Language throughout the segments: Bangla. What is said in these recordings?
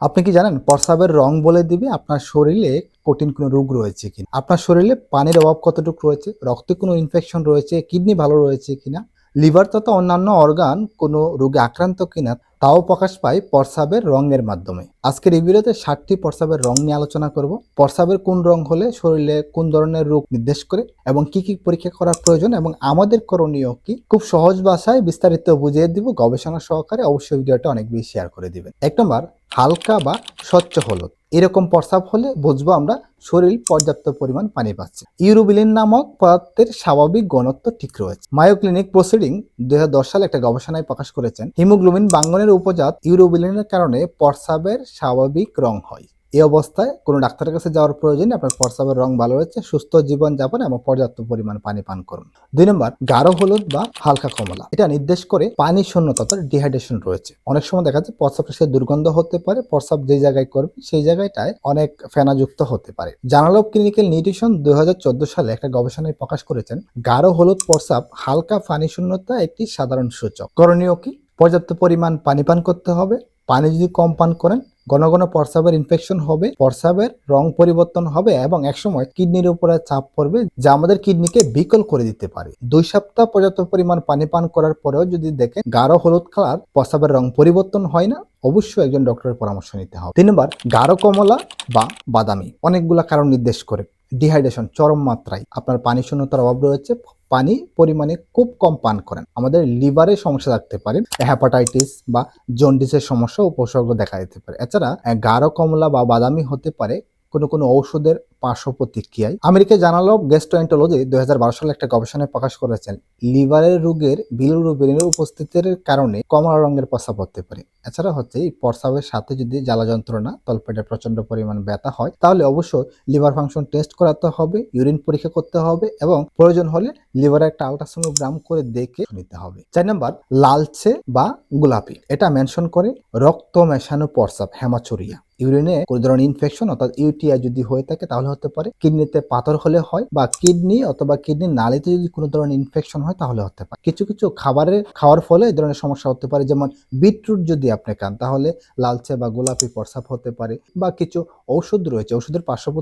আপনি কি জানেন, প্রস্রাবের রং বলে দিবে আপনার শরীরে কঠিন কোনো রোগ রয়েছে কিনা? আপনার শরীরে পানির অভাব কতটুকু রয়েছে? রক্তে কোনো ইনফেকশন রয়েছে? কিডনি ভালো রয়েছে কিনা? লিভার তথা অন্যান্য অর্গান কোনো রোগে আক্রান্ত কিনা, তাও প্রকাশ পায় প্রস্রাবের রঙের মাধ্যমে। আজকের এই ভিডিওতে ষাটটি প্রস্রাবের রং নিয়ে আলোচনা করব। প্রস্রাবের কোন রং হলে, শরীরে কোন ধরনের রোগ নির্দেশ করে এবং কি কি পরীক্ষা করার প্রয়োজন এবং আমাদের করণীয় কি, খুব সহজ ভাষায় বিস্তারিত বুঝিয়ে দিব। গবেষণা সহকারে অবশ্যই ভিডিওটা অনেক বেশি শেয়ার করে দিবেন। এক নম্বর, হালকা বা স্বচ্ছ হলুদ। এরকম প্রস্রাব হলে বুঝব আমরা শরীর পর্যাপ্ত পরিমাণ পানি পাচ্ছে। ইউরোবিলিন নামক পদার্থের স্বাভাবিক ঘনত্ব ঠিক রয়েছে। মায়ো ক্লিনিক প্রসিডিং দুই হাজার দশ সালে একটা গবেষণায় প্রকাশ করেছেন। হিমোগ্লোবিন বাঙ্গনের উপজাত ইউরোবিলিনের কারণে প্রস্রাবের স্বাভাবিক রং হয়। এই অবস্থায় কোনো ডাক্তারের কাছে যাওয়ার প্রয়োজন আপনার প্রস্রাবের রং ভালো রয়েছে, সুস্থ জীবন যাপন এবং পর্যাপ্ত পরিমাণ পানি পান করুন। দুই নম্বর, গাঢ় হলুদ বা হালকা কমলা। এটা নির্দেশ করে পানি শূন্যতা ডিহাইড্রেশন রয়েছে। অনেক সময় দেখা যায় প্রস্রাব সে দুর্গন্ধ হতে পারে, প্রস্রাব যে জায়গায় করবে সেই জায়গাটায় অনেক ফেনাযুক্ত হতে পারে। জার্নাল অফ ক্লিনিক্যাল নিউট্রিশন দুই হাজার চোদ্দ সালে একটা গবেষণায় প্রকাশ করেছেন, গাঢ় হলুদ প্রস্রাব হালকা পানি শূন্যতা একটি সাধারণ সূচক। করণীয় কি? পর্যাপ্ত পরিমাণ পানি পান করতে হবে। পানি যদি কম পান করেন ঘন ঘন প্রস্রাবের ইনফেকশন হবে, প্রস্রাবের রং পরিবর্তন হবে এবং একসময় কিডনির উপরে চাপ পড়বে, যা আমাদের কিডনিকে বিকল করে দিতে পারে। দুই সপ্তাহ পর্যাপ্ত পরিমাণ পানি পান করার পরেও যদি দেখেন গাঢ় হলুদ কালার, প্রস্রাবের রং পরিবর্তন হয় না, অবশ্যই একজন ডক্টরের পরামর্শ নিতে হবে। তিন নম্বর, গাঢ় কমলা বা বাদামি। অনেকগুলা কারণ নির্দেশ করে। ডিহাইড্রেশন চরম মাত্রায়। আপনার পানি শূন্যতার অভাব রয়েছে পানি পরিমাণে খুব কম পান করেন। আমাদের লিভারে সমস্যা থাকতে পারে হ্যাপাটাইটিস বা জন্ডিসের সমস্যা উপসর্গ দেখা দিতে পারে। এছাড়া গাঢ় কমলা বা বাদামি হতে পারে কোনো কোনো ঔষধের পার্শ্ব প্রতিক্রিয়ায়। আমেরিকা জার্নাল অফ গ্যাস্ট্রোএন্টোলজি দুই সালে একটা গবেষণায় প্রকাশ করেছেন, লিভারের রোগের বিলিরুবিনের উপস্থিতির কারণে কমলা রঙের প্রস্রাব হতে পারে। এছাড়া হচ্ছে এই প্রস্রাবের সাথে যদি জ্বালা যন্ত্রণা, তলপেটে প্রচণ্ড পরিমাণ ব্যথা হয়, তাহলে অবশ্যই লিভার ফাংশন টেস্ট করাতে হবে, ইউরিন পরীক্ষা করতে হবে এবং প্রয়োজন হলে লিভারে একটা আলট্রাসোনোগ্রাম করে দেখে নিতে হবে। চার নম্বর, লালচে বা গোলাপি, এটা মেনশন করে রক্ত মেশানো প্রস্রাব, হেমাচুরিয়া। ইউরিনে কোনো ধরনের ইনফেকশন অর্থাৎ ইউটিআই যদি হয়ে থাকে তাহলে হতে পারে কিডনিতে পাথর হলে হয় বা কিডনি অথবা কিডনির নালীতে যদি কোনো ধরনের ইনফেকশন হয় তাহলে হতে পারে। কিছু কিছু খাবারের খাওয়ার ফলে এই ধরনের সমস্যা হতে পারে যেমন বিটরুট যদি আপনি খান তাহলে লালচে বা গোলাপি প্রস্রাব হতে পারে বা কিছু ঔষধ রয়েছে। ওষুধের পার্শ্ব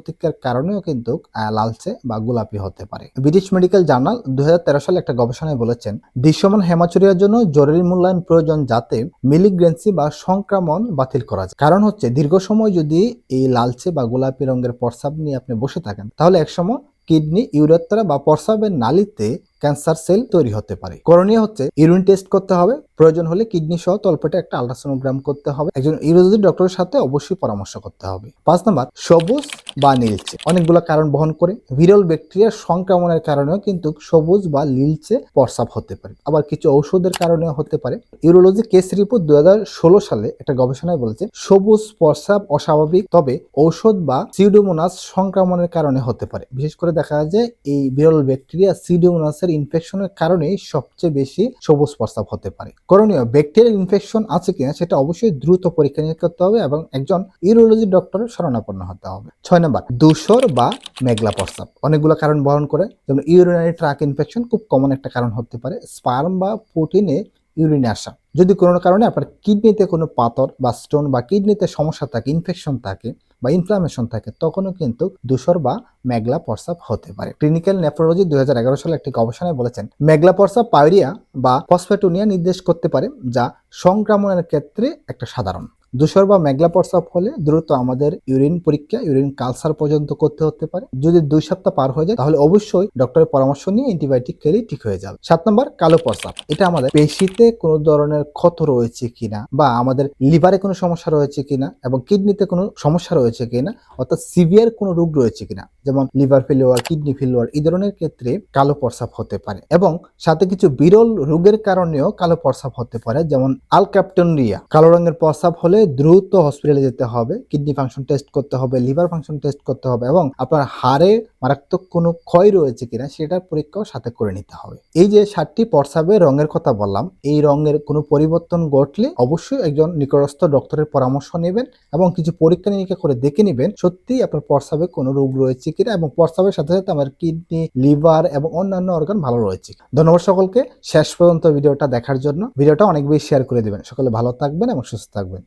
কারণেও কিন্তু লালচে বা গোলাপি হতে পারে। ব্রিটিশ মেডিকেল জার্নাল দুই হাজার তেরো সালে একটা গবেষণায় বলেছেন, দৃশ্যমান হেমাচুরিয়ার জন্য জরুরি মূল্যায়ন প্রয়োজন যাতে মিলিগ্রেন্সি বা সংক্রমণ বাতিল করা যায়। কারণ হচ্ছে দীর্ঘ সময় যদি এই লালচে বা গোলাপি রঙের প্রস্রাব নিয়ে আপনি বসে থাকেন, তাহলে একসময় কিডনি ইউরেত্রা বা প্রস্রাবের নালীতে ক্যান্সার সেল তৈরি হতে পারে। করণীয় হচ্ছে, ইউরিন টেস্ট করতে হবে, প্রয়োজন হলে কিডনি সহ তলপেটে একটা আলট্রাসোনোগ্রাম করতে হবে। একজন ইউরোলজি ডক্টরের সাথে অবশ্যই পরামর্শ করতে হবে। পাঁচ নাম্বার, সবুজ বা নীলচে অনেকগুলো কারণ বহন করে বিরল ব্যাকটেরিয়ার সংক্রমণের কারণেও কিন্তু সবুজ বা নীলচে প্রস্রাব হতে পারে। আবার কিছু ঔষধের কারণেও হতে পারে। ইউরোলজি কেস রিপোর্ট দুই হাজার ষোলো সালে একটা গবেষণায় বলেছে, সবুজ প্রস্রাব অস্বাভাবিক, তবে ঔষধ বা সিউডোমোনাস সংক্রমণের কারণে হতে পারে। বিশেষ করে দেখা যায়, এই বিরল ব্যাকটেরিয়া সিউডোমোনাসের ইনফেকশনের কারণে সবচেয়ে বেশি সবুজ প্রস্তাব হতে পারে। করণীয় ব্যাকটেরিয়াল ইনফেকশন আছে কিনা সেটা অবশ্যই দ্রুত পরীক্ষা নিরীক্ষা করতে হবে এবং একজন ইউরোলজি ডক্টরের শরণাপন্ন হতে হবে। ছয় নম্বর দূষর বা মেঘলা প্রস্তাব অনেকগুলো কারণ বহন করে, যেমন ইউরিনারি ট্রাক ইনফেকশন খুব কমন একটা কারণ হতে পারে। স্পার্ম বা প্রোটিনে ইউরিনে আসা। যদি কোনো কারণে আপনার কিডনিতে কোনো পাথর বা স্টোন বা কিডনিতে সমস্যা থাকে ইনফেকশন থাকে বা ইনফ্লামেশন থাকে, তখনও কিন্তু দূষর বা মেঘলা প্রস্রাব হতে পারে। ক্লিনিক্যাল নেফ্রোলজি দুই হাজার এগারো সালে একটি গবেষণায় বলেছেন, মেঘলা প্রস্রাব পায়রিয়া বা ফসফেটোনিয়া নির্দেশ করতে পারে, যা সংক্রমণের ক্ষেত্রে একটা সাধারণ। দূষর বা মেঘলা প্রস্রাব হলে দ্রুত আমাদের ইউরিন পরীক্ষা, ইউরিন কালসার পর্যন্ত করতে হতে পারে। যদি দুই সপ্তাহ পার হয়ে যায়, তাহলে অবশ্যই ডক্টরের পরামর্শ নিয়ে অ্যান্টিবায়োটিক খেলে ঠিক হয়ে যাবে। সাত নম্বর, কালো প্রস্রাব। এটা আমাদের পেশিতে কোনো ধরনের ক্ষত রয়েছে কিনা বা আমাদের লিভারে কোনো সমস্যা রয়েছে কিনা এবং কিডনিতে কোনো সমস্যা রয়েছে কিনা, অর্থাৎ সিভিয়ার কোনো রোগ রয়েছে কিনা, যেমন লিভার ফেলিওয়ার কিডনি ফেলিওয়ার এই ধরনের ক্ষেত্রে কালো প্রস্রাব হতে পারে এবং সাথে কিছু বিরল রোগের কারণেও কালো প্রস্রাব হতে পারে, যেমন আলক্যাপটনরিয়া কালো রঙের প্রস্রাব হলে দ্রুত হসপিটালে যেতে হবে কিডনি ফাংশন টেস্ট করতে হবে লিভার ফাংশন টেস্ট করতে হবে এবং আপনার হাড়ে মারাত্মক কোনো ক্ষয় রয়েছে কিনা সেটার পরীক্ষাও সাথে করে নিতে হবে। এই যে সাতটি প্রস্রাবের রঙের কথা বললাম, এই রঙের কোনো পরিবর্তন ঘটলে অবশ্যই একজন নিকটস্থ ডক্টরের পরামর্শ নেবেন এবং কিছু পরীক্ষা নিরীক্ষা করে দেখে নেবেন সত্যিই আপনার প্রস্রাবে কোনো রোগ রয়েছে কিনা এবং প্রস্রাবের সাথে সাথে আমার কিডনি লিভার এবং অন্যান্য অর্গান ভালো রয়েছে ধন্যবাদ সকলকে। শেষ পর্যন্ত ভিডিওটা দেখার জন্য ভিডিওটা অনেক বেশি শেয়ার করে দিবেন। সকলে ভালো থাকবেন এবং সুস্থ থাকবেন।